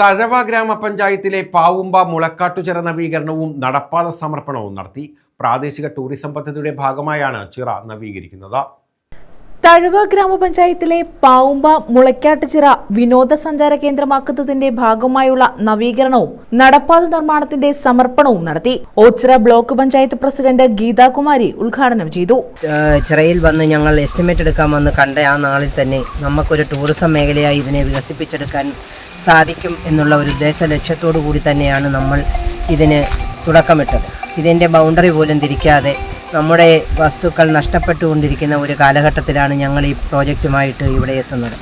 തഴവ ഗ്രാമപഞ്ചായത്തിലെ പാവുമ്പ മുളക്കാട്ടുചിറ നവീകരണവും നടപ്പാത സമർപ്പണവും നടത്തി പ്രാദേശിക ടൂറിസം പദ്ധതിയുടെ ഭാഗമായാണ് ചിറ നവീകരിക്കുന്നത്. തഴവ ഗ്രാമപഞ്ചായത്തിലെ പാവുമ്പ മുളയ്ക്കാട്ടുചിറ വിനോദസഞ്ചാര കേന്ദ്രമാക്കുന്നതിന്റെ ഭാഗമായുള്ള നവീകരണവും നടപ്പാത നിർമ്മാണത്തിന്റെ സമർപ്പണവും നടത്തി. ഓച്ചിറ ബ്ലോക്ക് പഞ്ചായത്ത് പ്രസിഡന്റ് ഗീതാകുമാരി ഉദ്ഘാടനം ചെയ്തു. ചിറയിൽ വന്ന് ഞങ്ങൾ എസ്റ്റിമേറ്റ് എടുക്കാൻ വന്ന് കണ്ട ആ നാളിൽ തന്നെ നമുക്കൊരു ടൂറിസം മേഖലയായി ഇതിനെ വികസിപ്പിച്ചെടുക്കാൻ സാധിക്കും എന്നുള്ള ഒരു ഉദ്ദേശ ലക്ഷ്യത്തോടു കൂടി തന്നെയാണ് നമ്മൾ ഇതിന് തുടക്കമിട്ടത്. ഇതിന്റെ ബൗണ്ടറി പോലും തിരിക്കാതെ നമ്മുടെ വസ്തുക്കൾ നഷ്ടപ്പെട്ടുകൊണ്ടിരിക്കുന്ന ഒരു കാലഘട്ടത്തിലാണ് ഞങ്ങൾ ഈ പ്രോജക്റ്റുമായിട്ട് ഇവിടെ എത്തുന്നത്.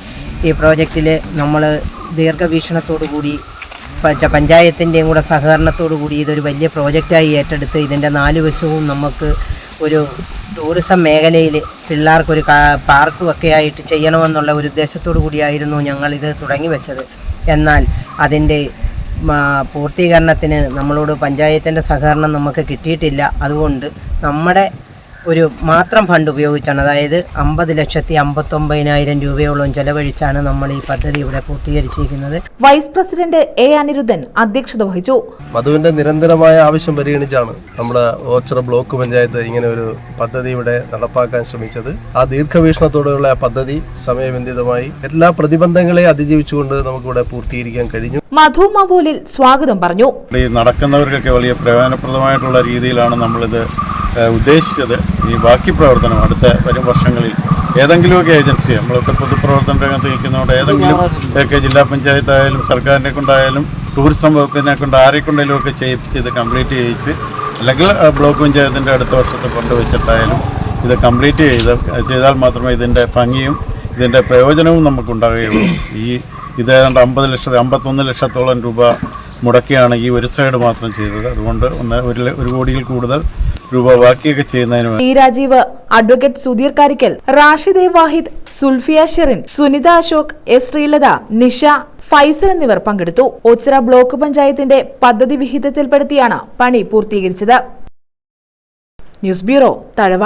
ഈ പ്രോജക്റ്റിൽ നമ്മൾ ദീർഘവീക്ഷണത്തോടു കൂടി പഞ്ച- പഞ്ചായത്തിന്റെയും കൂടെ സഹകരണത്തോടു കൂടി ഇതൊരു വലിയ പ്രോജക്റ്റായി ഏറ്റെടുത്ത് ഇതിന്റെ നാല് വശവും നമുക്ക് ഒരു ടൂറിസം മേഖലയിൽ പിള്ളേർക്കൊരു പാർക്കും ഒക്കെ ആയിട്ട് ചെയ്യണമെന്നുള്ള ഒരു ഉദ്ദേശത്തോടു കൂടിയായിരുന്നു ഞങ്ങളിത് തുടങ്ങി വെച്ചത് എന്നാൽ അതിന്റെ പൂർത്തീകരണത്തിന് നമ്മളോട് പഞ്ചായത്തിന്റെ സഹകരണം നമുക്ക് കിട്ടിയിട്ടില്ല. അതുകൊണ്ട് നമ്മുടെ ഒരു മാത്രം ഫണ്ട് ഉപയോഗിച്ചാണ്. അതായത് അമ്പത് ലക്ഷത്തി അമ്പത്തൊമ്പതിനായിരം രൂപയോളം ചെലവഴിച്ചാണ് നമ്മൾ ഈ പദ്ധതി ഇവിടെ പൂർത്തീകരിച്ചിരിക്കുന്നത്. വൈസ് പ്രസിഡന്റ് എ അനിരുദ്ധൻ അധ്യക്ഷത വഹിച്ചു. വധുവിന്റെ നിരന്തരമായ ആവശ്യം പരിഗണിച്ചാണ് നമ്മുടെ ഓച്ചറ ബ്ലോക്ക് പഞ്ചായത്ത് ഇങ്ങനെ ഒരു പദ്ധതി ഇവിടെ നടപ്പാക്കാൻ ശ്രമിച്ചത്. ആ ദീർഘവീക്ഷണത്തോടെയുള്ള പദ്ധതി സമയബന്ധിതമായി എല്ലാ പ്രതിബന്ധങ്ങളെയും അതിജീവിച്ചുകൊണ്ട് നമുക്കിവിടെ പൂർത്തീകരിക്കാൻ കഴിഞ്ഞു. മധു മാവൂലിൽ സ്വാഗതം പറഞ്ഞു. ഈ നടക്കുന്നവർക്കൊക്കെ വലിയ പ്രയോജനപ്രദമായിട്ടുള്ള രീതിയിലാണ് നമ്മളിത് ഉദ്ദേശിച്ചത് ഈ ബാക്കി പ്രവർത്തനം അടുത്ത വരും വർഷങ്ങളിൽ ഏതെങ്കിലുമൊക്കെ ഏജൻസി നമ്മളൊക്കെ പൊതുപ്രവർത്തന രംഗത്ത് നിൽക്കുന്നതുകൊണ്ട് ഏതെങ്കിലും ഒക്കെ ജില്ലാ പഞ്ചായത്ത് ആയാലും സർക്കാരിനെ കൊണ്ടായാലും ടൂറിസം വകുപ്പിനെ കൊണ്ട് ആരെക്കൊണ്ടെങ്കിലും ഒക്കെ ചെയ്യിപ്പിച്ച് ഇത് കംപ്ലീറ്റ് ചെയ്യിച്ച് അല്ലെങ്കിൽ ബ്ലോക്ക് പഞ്ചായത്തിന്റെ അടുത്ത വർഷത്തെ ഫണ്ട് വെച്ചിട്ടായാലും ഇത് കംപ്ലീറ്റ് ചെയ്ത് ചെയ്താൽ മാത്രമേ ഇതിന്റെ ഭംഗിയും ഇതിന്റെ പ്രയോജനവും നമുക്കുണ്ടാകുകയുള്ളൂ ഈ ഇത് ഏതാണ്ട് അമ്പത് ലക്ഷത്തി അമ്പത്തൊന്ന് ലക്ഷത്തോളം രൂപ മുടക്കിയാണ് ഈ ഒരു സൈഡ് മാത്രം ചെയ്തത്. അതുകൊണ്ട് ഒന്ന് ഒരു ഒരു കോടിയിൽ കൂടുതൽ രൂപ ചെയ്യുന്നതിന് Rajeev advocate Sudheer Karikkal Rashid A Wahid Sulfiya Sherin Sunitha Ashok S Sreelatha Nisha Faisal എന്നിവർ പങ്കെടുത്തു. ഓച്ചിറ ബ്ലോക്ക് പഞ്ചായത്തിന്റെ പദ്ധതി വിഹിതത്തിൽപ്പെടുത്തിയാണ് പണി പൂർത്തീകരിച്ചത്. News bureau Thazhava.